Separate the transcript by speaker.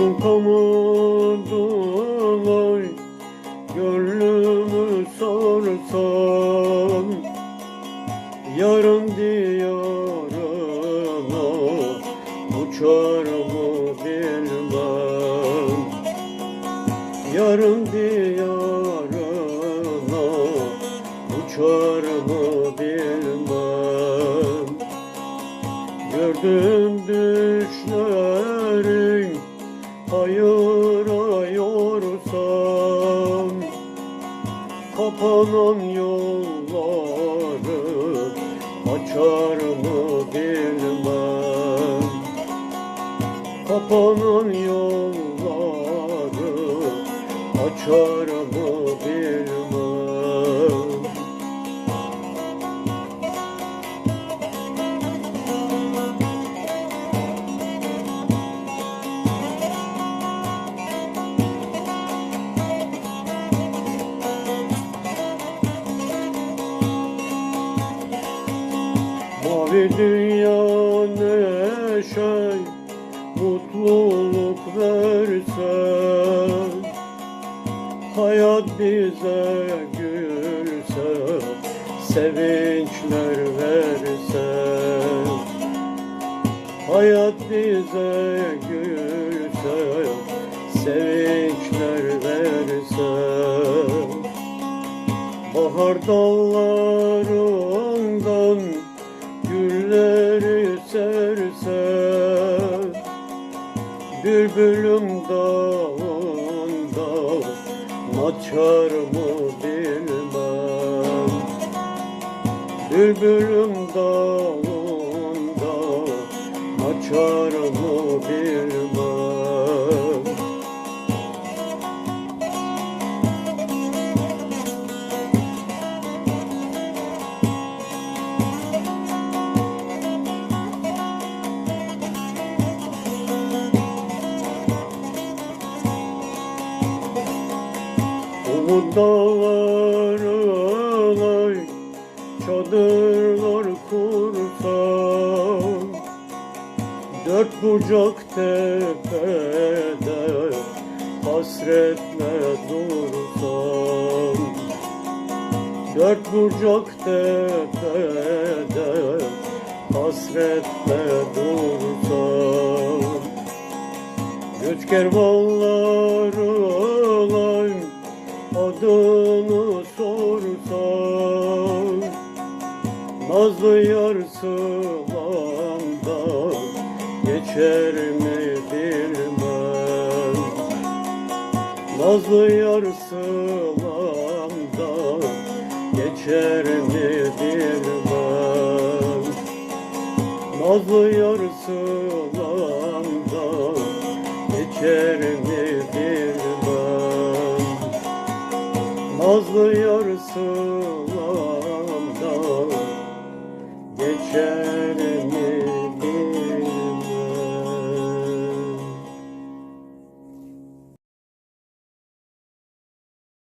Speaker 1: Sultanımdın oy Gönlümü sorsam Yarın diyarına Uçar mı bilmem. Yarın diyarına Uçar mı bilmem. Gördüm düşlerin ayırıyorsam Kapanan yolları açar mı bilmem. Kapanan yolları açar mı Mavi dünya neşe mutluluk verse Hayat bize gülse sevinçler verse. Hayat bize gülse sevinçler verse. Bahar dallarından Bülbülüm dağında açar mı bilmem? Bülbülüm dağında açar mı bilmem Umut dağlarına çadırlar kursam Dört bucak tepede hasretle dursam Dört bucak tepede hasretle dursam Göç kervanlarına Nazlı yar sılamda geçer mi bilmem. Nazlı yar sılamda geçer mi bilmem. Nazlı yar sılamda geçer mi bilmem. Nazlı yar sılamda geçer